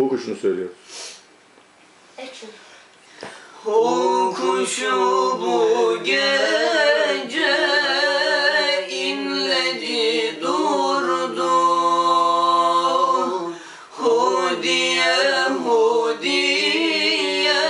Bu kuşunu söylüyor. Action. O kuşu bu gece inledi durdu Hu diye hu diye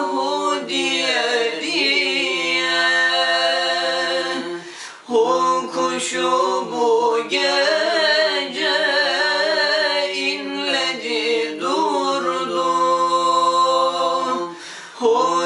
hu diye diye O kuşu bu gece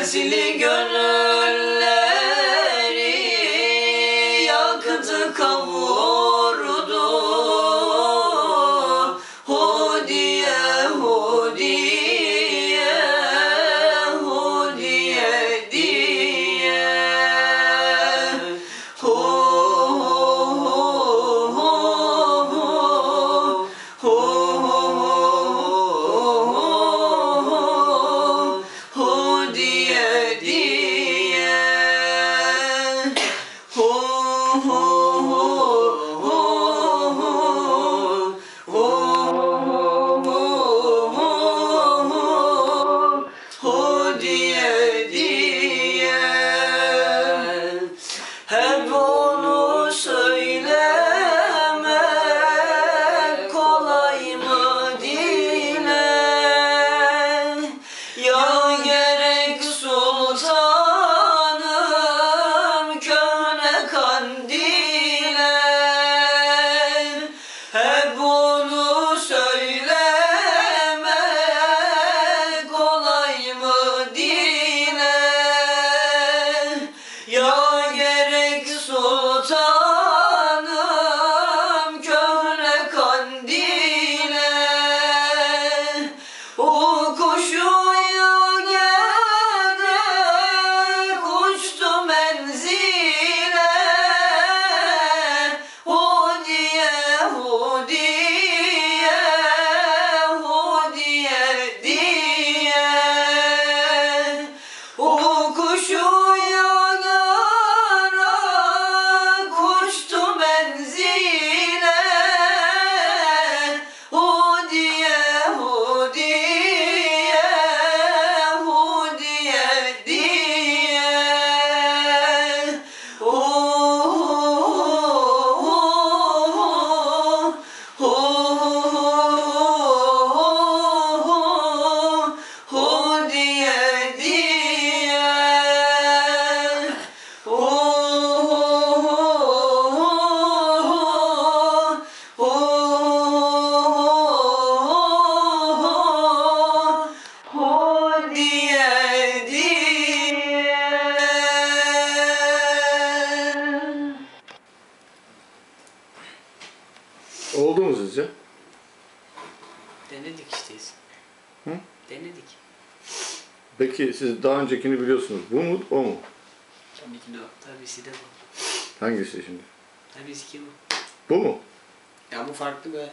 Dersli gönülleri yakıtı kavurdu melody show you. Oldu mu sizce? Denedik işte. Hı? Denedik. Peki siz daha öncekini biliyorsunuz. Bu mu o mu? Tabii ki de o. Tabisi de bu. Hangisi şimdi? Tabisi ki bu. Bu mu? Ya bu farklı be.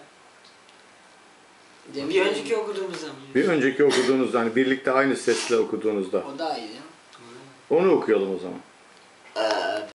Bir önceki okuduğumuz zaman. Bir önceki okuduğunuz hani birlikte aynı sesle okuduğunuzda. O daha iyi ya. Onu okuyalım o zaman.